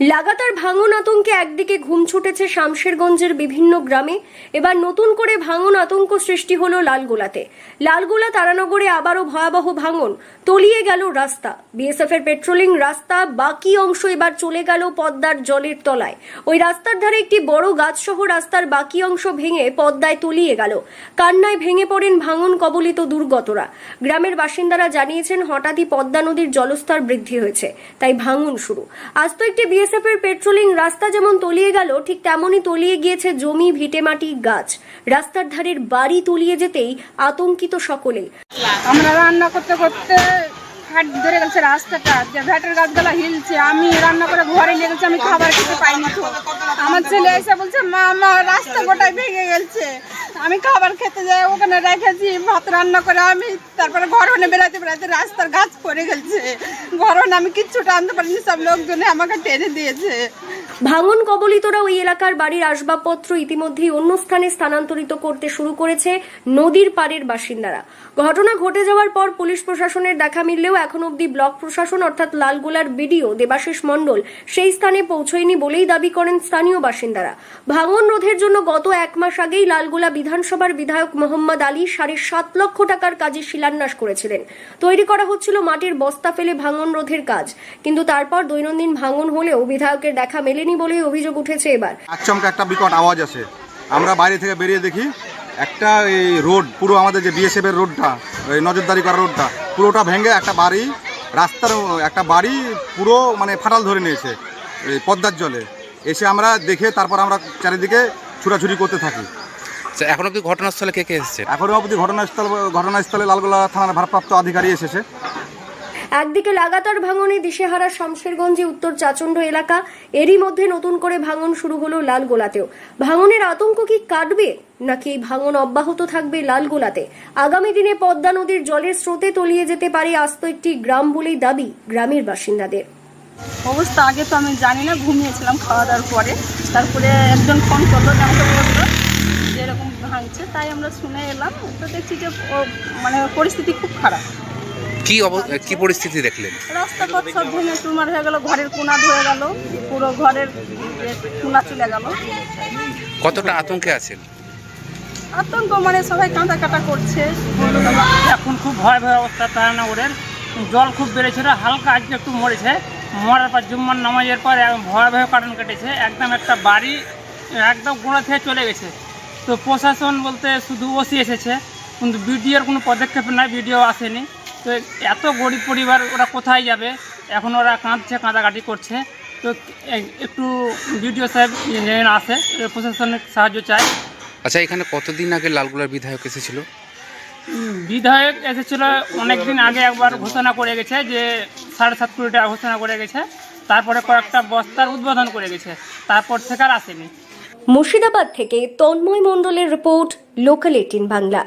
লাগাতার ভাঙন আতঙ্কে একদিকে ঘুম ছুটেছে শামশেরগঞ্জের বিভিন্ন গ্রামে, এবার নতুন করে ভাঙন আতঙ্ক সৃষ্টি হলো লালগোলাতে। লালগোলা তারানগরে আবারও ভয়াবহ ভাঙন, তলিয়ে গেল রাস্তা। বিএসএফ এর পেট্রোলিং রাস্তা বাকি অংশ এবার চলে গেল পদ্মার জলের তলায়। ওই রাস্তার ধারে একটি বড় গাছসহ রাস্তার বাকি অংশ ভেঙে পদ্মায় তলিয়ে গেল। কান্নায় ভেঙে পড়েন ভাঙন কবলিত দুর্গতরা। গ্রামের বাসিন্দারা জানিয়েছেন, হঠাৎই পদ্মা নদীর জলস্তর বৃদ্ধি হয়েছে, তাই ভাঙন শুরু। আজ তো একটি এর পেট্রোলিং রাস্তা যেমন তলিয়ে গেল, ঠিক তেমনই তলিয়ে গিয়েছে জমি ভিটেমাটি গাছ। রাস্তার ধারের বাড়ি তলিয়ে যেতেই আতঙ্কিত সকলেই আমরা রান্না করতে করতে ফ্যাট ধরে গেছে রাস্তাটা, যে গাছগুলো হিলছে, আমি রান্না করে ঘরে নিয়ে গেছি, আমি খাবার খেতে পাইনি আমার ছেলে এসে বলছে, মা, আমার রাস্তা গোটায় ভেঙে গেছে আমি খাবার খেতে যাই, ওখানে রেখেছি ভাত রান্না করে আমি তারপরে ঘরনে বেড়াতে বেড়াতে রাস্তার গাছ পড়ে গেছে। ঘরনে আমি কিচ্ছুটা আনতে পারিনি, সব লোকজনে আমাকে টেনে দিয়েছে। ভাঙন কবলিতরা ওই এলাকার বাড়ির আসবাবপত্র ইতিমধ্যেই অন্য স্থানে স্থানান্তরিত করতে শুরু করেছে নদীর পাড়ের বাসিন্দারা। ঘটনা ঘটে যাওয়ার পর পুলিশ প্রশাসনের দেখা মিললেও এখন অবধি ব্লক প্রশাসন অর্থাৎ লালগোলার বিডিও দেবাশিস মণ্ডল সেই স্থানে পৌঁছয়নি বলেই দাবি করেন স্থানীয় বাসিন্দারা। ভাঙন রোধের জন্য গত এক মাস আগেই লালগোলা বিধানসভার বিধায়ক মোহাম্মদ আলী সাড়ে সাত লক্ষ টাকার কাজে শিলান্যাস করেছিলেন। তৈরি করা হচ্ছিল মাটির বস্তা ফেলে ভাঙন রোধের কাজ। কিন্তু তারপর দৈনন্দিন ভাঙন হলেও বিধায়কের দেখা মেলেনি বলেই অভিযোগ উঠেছে এবার। আচমকা একটা বিকট আওয়াজ আসে। আমরা বাইরে থেকে বেরিয়ে দেখি একটা এই রোড, পুরো আমাদের যে বিএসএফ এর রোডটা, এই নজরদারি করা রোডটা, পুরোটা ভেঙে একটা বাড়ি, রাস্তার একটা বাড়ি পুরো মানে ফাটাল ধরে নিয়েছে এই পদ্মার জলে। এসে আমরা দেখে তারপর আমরা চারিদিকে ছুটাছুটি করতে থাকি। আচ্ছা, এখন অব্দি ঘটনাস্থলে কে কে এসেছে? এখনও অবধি ঘটনাস্থল ঘটনাস্থলে লালগোলা থানার ভারপ্রাপ্ত আধিকারী এসেছে। একদিকে লাগাতার ভাঙনে দিশেহারা শামশেরগঞ্জে উত্তর চাচণ্ড এলাকা এরই মধ্যে নতুন করে ভাঙন শুরু হলো লালগোলাতেও। ভাঙনের আতঙ্ক কি কাটবে নাকি এই ভাঙন অব্যাহত থাকবে লালগোলাতে? আগামী দিনে পদ্মা নদীর জলের স্রোতে তলিয়ে যেতে পারে আস্ত একটি গ্রাম বলেই দাবি গ্রামের বাসিন্দাদের। অবস্থা আগে তো আমি জানি না ঘুমিয়েছিলাম খাওয়া দাওয়ার পরে। তারপরে একজন ফোন করল আমাকে বলল যে এরকম ভাঙছে তাই আমরা শুনে এলাম। তো দেখছি যে ও মানে পরিস্থিতি খুব খারাপ। কি অব- কি পরিস্থিতি দেখলেন? রাস্তাঘাট সব ভেঙে চুরমার হয়ে গেল ঘরের কোনা ধরে গেল পুরো ঘরের এ কোনা চলে গেল। কতটা আতঙ্কে আছেন? আতঙ্ক মানে সবাই কাঁদা কাটা করছে। এখন খুব ভয় ভয় অবস্থা তারানগরের জল খুব বেড়েছিল হালকা আজকে একটু মরেছে। মরার পর জুম্মার নামাজের পর এক ভয় ভয় কারণ কেটেছে। একদম একটা বাড়ি একদম গোড়া থেকে চলে গেছে। তো প্রশাসন বলতে শুধু ওসি এসেছে কিন্তু বিডিওর কোনো পদক্ষেপ নাই বিডিও আসেনি। তো এত গরিব পরিবার ওরা কোথায় যাবে? এখন ওরা কাঁদছে কাঁদাকাটি করছে। তো একটু বিডিও সাহেব আসে প্রশাসনের সাহায্য চায়। আচ্ছা এখানে কতদিন আগে লালগোলার বিধায়ক এসেছিল? বিধায়ক এসেছিল অনেকদিন আগে একবার ঘোষণা করে গেছে যে সাড়ে সাত কোটি টাকা ঘোষণা করে গেছে। তারপরে কয়েকটা বস্তার উদ্বোধন করে গেছে। তারপর থেকে আর আসেনি। মুর্শিদাবাদ থেকে তন্ময় মণ্ডলের রিপোর্ট লোকাল এইটিন বাংলা